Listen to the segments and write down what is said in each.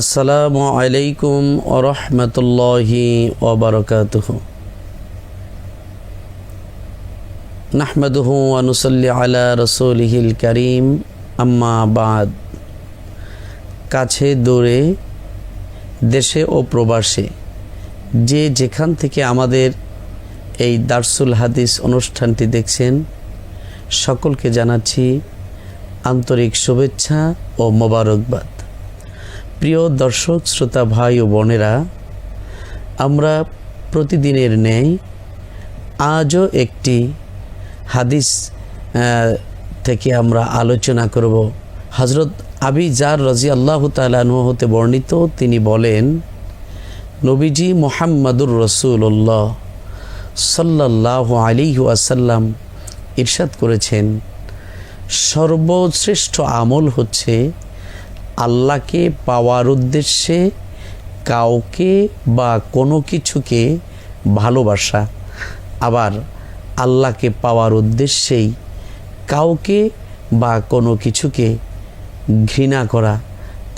আসসালামু আলাইকুম ওরহমতুল্লাহি ওবরকাতুহ নাহমাদুহু আনুসল্লি আলা রসুলহিল করিম, আম্মা বাদ। কাছে, দূরে, দেশে ও প্রবাসে যে যেখান থেকে আমাদের এই দার্সুল হাদিস অনুষ্ঠানটি দেখছেন, সকলকে জানাচ্ছি আন্তরিক শুভেচ্ছা ও মোবারকবাদ। প্রিয় দর্শক, শ্রোতা, ভাই ও বোনেরা, আমরা প্রতিদিনের ন্যায় আজও একটি হাদিস থেকে আমরা আলোচনা করব। হজরত আবি জার রাজি আল্লাহ তালু হতে বর্ণিত, তিনি বলেন, নবীজি মোহাম্মদুর রসুল্লাহ সাল্লাহ আলী আসাল্লাম ইরশাদ করেছেন, সর্বশ্রেষ্ঠ আমল হচ্ছে আল্লাহকে পাওয়ার উদ্দেশ্যে কাউকে বা কোনো কিছুকে ভালোবাসা, আবার আল্লাহকে পাওয়ার উদ্দেশ্যেই কাউকে বা কোনো কিছুকে ঘৃণা করা,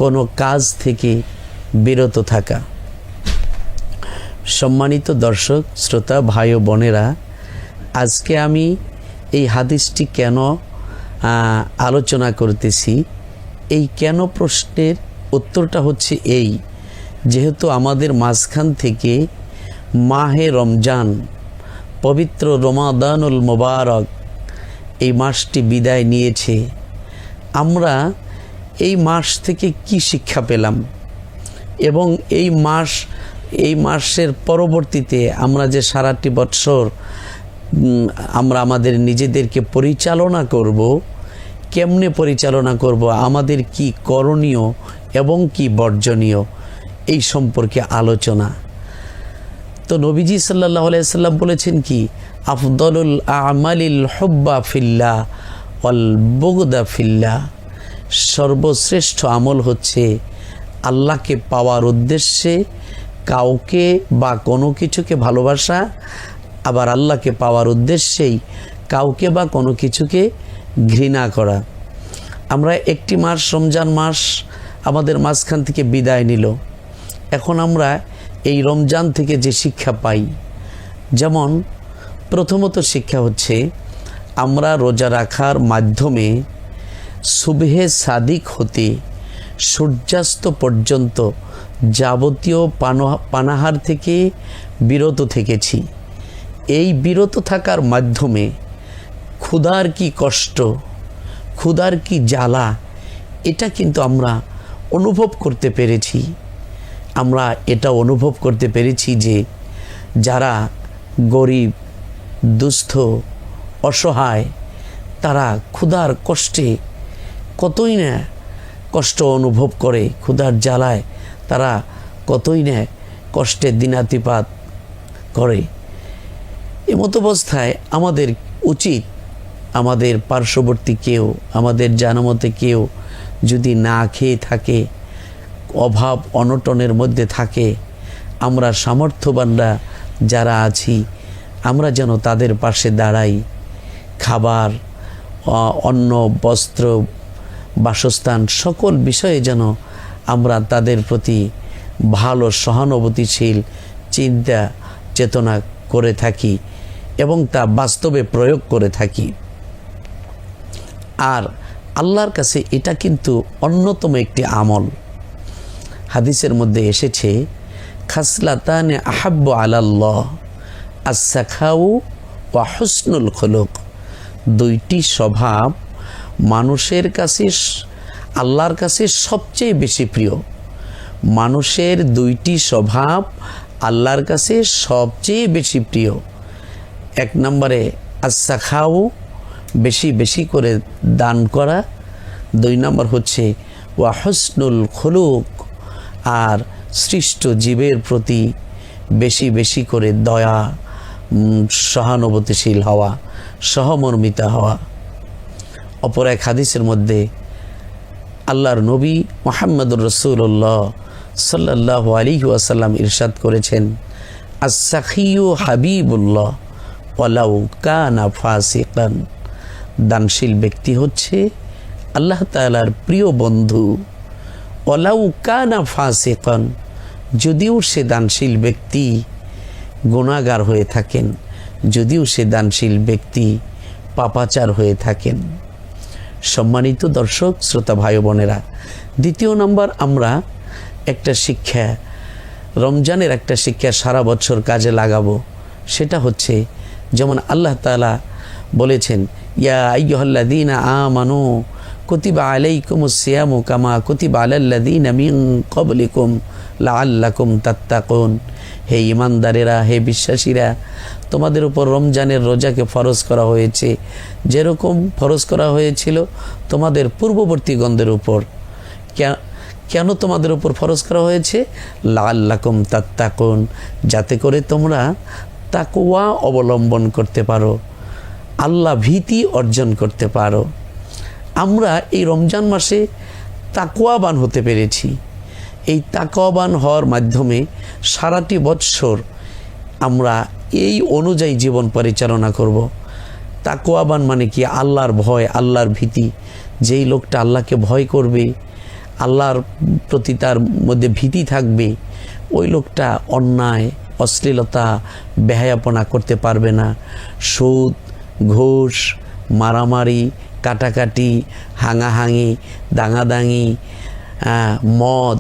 কোনো কাজ থেকে বিরত থাকা। সম্মানিত দর্শক, শ্রোতা, ভাই ও বোনেরা, আজকে আমি এই হাদিসটি কেন আলোচনা করতেছি? এই কেন প্রশ্নের উত্তরটা হচ্ছে এই, যেহেতু আমাদের মাঝখান থেকে মাহে রমজান, পবিত্র রমাদানুল মোবারক এই মাসটি বিদায় নিয়েছে, আমরা এই মাস থেকে কি শিক্ষা পেলাম? এবং এই মাস, এই মাসের পরবর্তীতে আমরা যে সারাটি বৎসর আমরা আমাদের নিজেদেরকে পরিচালনা করব কেমনে পরিচালনা করব? আমাদের কি করণীয় এবং কি বর্জনীয়? এই সম্পর্কে আলোচনা। তো নবীজি সাল্লাহ আলাইসাল্লাম বলেছেন কি? আফদলুল আমালিল হব্বা ফিল্লা অল বগদা ফিল্লা সর্বশ্রেষ্ঠ আমল হচ্ছে আল্লাহকে পাওয়ার উদ্দেশ্যে কাউকে বা কোনো কিছুকে ভালোবাসা, আবার আল্লাহকে পাওয়ার উদ্দেশ্যেই কাউকে বা কোনো কিছুকে ঘৃণা করা। আমরা একটি মাস, রমজান মাস আমাদের মাঝখান থেকে বিদায় নিল। এখন আমরা এই রমজান থেকে যে শিক্ষা পাই, যেমন প্রথমত শিক্ষা হচ্ছে, আমরা রোজা রাখার মাধ্যমে সুবহে সাদিক হতে সূর্যাস্ত পর্যন্ত যাবতীয় পানো- পানাহার থেকে বিরত থেকেছি। এই বিরত থাকার মাধ্যমে ক্ষুধার কি কষ্ট, ক্ষুধার কি জ্বালা, এটা কিন্তু আমরা অনুভব করতে পেরেছি। আমরা এটা অনুভব করতে পেরেছি যে যারা গরিব, দুস্থ, অসহায়, তারা ক্ষুধার কষ্টে কতই না কষ্ট অনুভব করে, ক্ষুধার জ্বালায় তারা কতই না কষ্টে দিনাতিপাত করে। এমতো অবস্থায় আমাদের উচিত আমাদের পার্শ্ববর্তী কেউ, আমাদের জানামতে কেউ যদি না খেয়ে থাকে, অভাব অনটনের মধ্যে থাকে, আমরা সামর্থ্যবানরা যারা আছি, আমরা যেন তাদের পাশে দাঁড়াই। খাবার অন্ন, বস্ত্র, বাসস্থান সকল বিষয়ে যেন আমরা তাদের প্রতি ভালো সহানুভূতিশীল চিন্তা চেতনা করে থাকি এবং তা বাস্তবে প্রয়োগ করে থাকি। আর আল্লাহর কাছে এটা কিন্তু অন্যতম একটি আমল। হাদিসের মধ্যে এসেছে, খাসলাতানে আহাব্ব আলাল্লাহ আসাখাউ ওয়া হুসনুল খলক। দুইটি স্বভাব মানুষের কাছে আল্লাহর কাছে সবচেয়ে বেশি প্রিয়। মানুষের দুইটি স্বভাব আল্লাহর কাছে সবচেয়ে বেশি প্রিয়। এক নম্বরে আসাখাউ বেশি বেশি করে দান করা। দুই নম্বর হচ্ছে, ওয়া হসনুল খলুক, আর সৃষ্ট জীবের প্রতি বেশি বেশি করে দয়া সহানুভূতিশীল হওয়া, সহমর্মিতা হওয়া। অপর এক হাদিসের মধ্যে, আল্লাহর নবী মোহাম্মদুর রসুল্লাহ সাল্লাহ আলী ওয়াসাল্লাম ইরশাদ করেছেন আসাখিউ হাবিবুল্লাহ ওয়ালাউ কানা ফাসিকান। দানশীল ব্যক্তি হচ্ছে আল্লাহ তাআলার প্রিয় বন্ধু। অলাউ কানা ফাসেকন, যদিও সে দানশীল ব্যক্তি গুণাগার হয়ে থাকেন, যদিও সে দানশীল ব্যক্তি পাপাচার হয়ে থাকেন। সম্মানিত দর্শক, শ্রোতা ভাই বোনেরা, দ্বিতীয় নম্বর আমরা একটা শিক্ষা, রমজানের একটা শিক্ষা সারা বছর কাজে লাগাবো, সেটা হচ্ছে, যেমন আল্লাহ তালা বলেছেন ইয়া মিন হে ইমানদারেরা হে বিশ্বাসীরা, তোমাদের উপর রমজানের রোজাকে ফরজ করা হয়েছে। যেরকম ফরজ করা হয়েছিল তোমাদের পূর্ববর্তী গন্ধের উপর। কেন তোমাদের উপর ফরজ করা হয়েছে? লাল্লাকুম তাত্তাকুন, যাতে করে তোমরা তাকুয়া অবলম্বন করতে পারো। আল্লাহ ভীতি অর্জন করতে পারো। আমরা এই রমজান মাসে তাকুয়াবান হতে পেরেছি। এই তাকুয়াবান হওয়ার মাধ্যমে সারাটি বৎসর আমরা এই অনুযায়ী জীবন পরিচালনা করব। তাকুয়াবান মানে কি? আল্লাহর ভয়, আল্লাহর ভীতি। যেই লোকটা আল্লাহকে ভয় করবে, আল্লাহর প্রতি তার মধ্যে ভীতি থাকবে, ওই লোকটা অন্যায়, অশ্লীলতা, বেহায়াপনা করতে পারবে না। সুদ ঘুষ, মারামারি, কাটাকাটি, হাঙাহাঙি, দাঙাদাঙি মদ,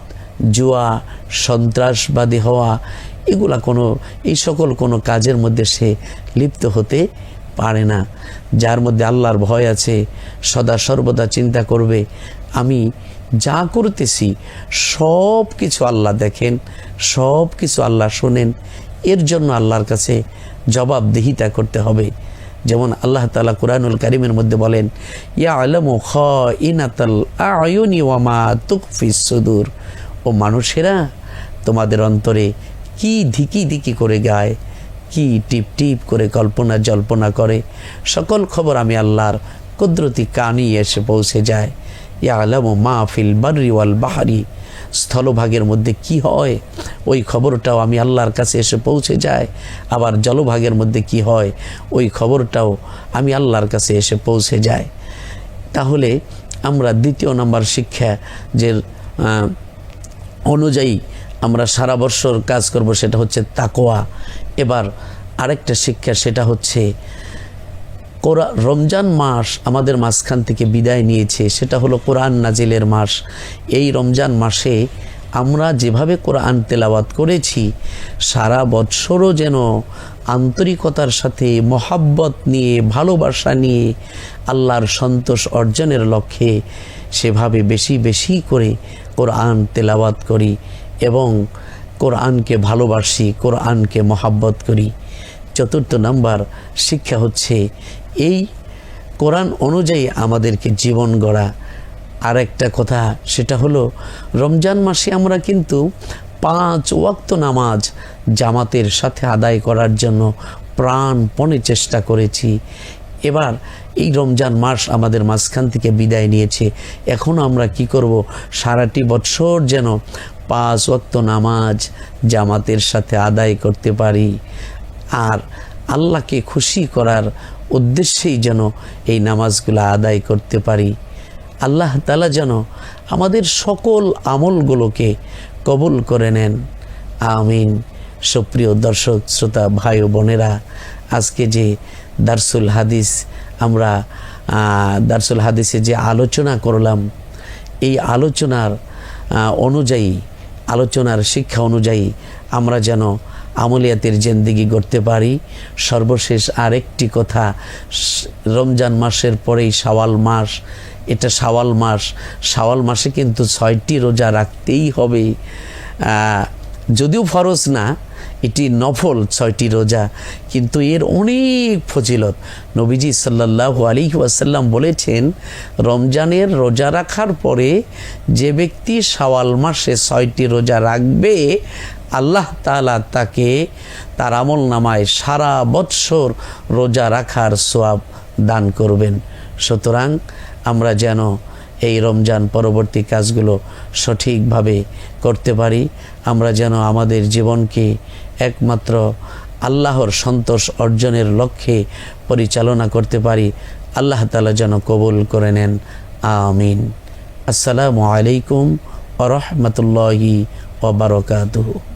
জুয়া, সন্ত্রাসবাদী হওয়া, এগুলা কোনো, এই সকল কোনো কাজের মধ্যে সে লিপ্ত হতে পারে না। যার মধ্যে আল্লাহর ভয় আছে, সদা সর্বদা চিন্তা করবে, আমি যা করতেছি, সব কিছু আল্লাহ দেখেন, সব কিছু আল্লাহ শোনেন, এর জন্য আল্লাহর কাছে জবাবদিহিতা করতে হবে। যেমন আল্লাহ তালা কুরআনুল করিমের মধ্যে বলেন ইয়া আলমু খ ওয়ামা সুদূর। ও মানুষেরা, তোমাদের অন্তরে কি ধিকি ধিকি করে গায়, কি টিপ টিপ করে কল্পনা জল্পনা করে, সকল খবর আমি আল্লাহর কুদরতি কানি এসে পৌঁছে যায়। ইয়া আলম মা ফিল বারি ওয়াল বাহারি। স্থলভাগের মধ্যে কি হয়? ওই খবরটাও আমি আল্লাহর কাছে এসে পৌঁছে যায় আবার জলভাগের মধ্যে কি হয়? ওই খবরটাও আমি আল্লাহর কাছে এসে পৌঁছে যায় তাহলে আমরা দ্বিতীয় নম্বর শিক্ষা যে অনুযায়ী আমরা সারা বছর কাজ করব সেটা হচ্ছে তাকোয়া এবার আরেকটা শিক্ষা সেটা হচ্ছে কোরআ রমজান মাস আমাদের মাঝখান থেকে বিদায় নিয়েছে, সেটা হলো কোরআন নাজিলের মাস। এই রমজান মাসে আমরা যেভাবে কোরআন তেলাওয়াত করেছি, সারা বৎসরও যেন আন্তরিকতার সাথে, মহাব্বত নিয়ে, ভালোবাসা নিয়ে, আল্লাহর সন্তোষ অর্জনের লক্ষ্যে সেভাবে বেশি বেশি করে কোরআন তেলাওয়াত করি এবং কোরআনকে ভালোবাসি, কোরআনকে মহাব্বত করি। চতুর্থ নাম্বার শিক্ষা হচ্ছে এই কোরআন অনুযায়ী আমাদেরকে জীবন গড়া। আর একটা কথা, সেটা হলো, রমজান মাসে আমরা কিন্তু পাঁচ ওয়াক্ত নামাজ জামাতের সাথে আদায় করার জন্য প্রাণপণে চেষ্টা করেছি। এবার এই রমজান মাস আমাদের মাঝখান থেকে বিদায় নিয়েছে। এখনও আমরা কি করব? সারাটি বছর যেন পাঁচ ওয়াক্ত নামাজ জামাতের সাথে আদায় করতে পারি। আর আল্লাহকে খুশি করার উদ্দেশ্যেই যেন এই নামাজগুলো আদায় করতে পারি। আল্লাহ তালা যেন আমাদের সকল আমলগুলোকে কবুল করে নেন। আমিন। সুপ্রিয় দর্শক, শ্রোতা, ভাই ও বোনেরা, আজকে যে দারসুল হাদিস আমরা দারসুল হাদিসে যে আলোচনা করলাম, এই আলোচনার অনুযায়ী, আলোচনার শিক্ষা অনুযায়ী আমরা যেন আমলিয়াতের জেন্দিগি করতে পারি। সর্বশেষ আরেকটি কথা, রমজান মাসের পরেই শাওয়াল মাস। এটা শাওয়াল মাস। শাওয়াল মাসে কিন্তু ছয়টি রোজা রাখতেই হবে। যদিও ফরজ না এটি নফল ছয়টি রোজা। কিন্তু এর অনেক ফজিলত। নবীজি সাল্লাহ আলী ওয়াসাল্লাম বলেছেন, রমজানের রোজা রাখার পরে যে ব্যক্তি শাওয়াল মাসে ছয়টি রোজা রাখবে, আল্লাহ তাআলা তাকে তার আমল নামায় সারা বৎসর রোজা রাখার সোয়াব দান করবেন। সুতরাং আমরা যেন এই রমজান পরবর্তী কাজগুলো সঠিকভাবে করতে পারি। আমরা যেন আমাদের জীবনকে একমাত্র আল্লাহর সন্তোষ অর্জনের লক্ষ্যে পরিচালনা করতে পারি। আল্লাহ তালা যেন কবুল করে নেন। আমিন। আসসালামু আলাইকুম রহমতুল্লাহি ওবরকাতুহু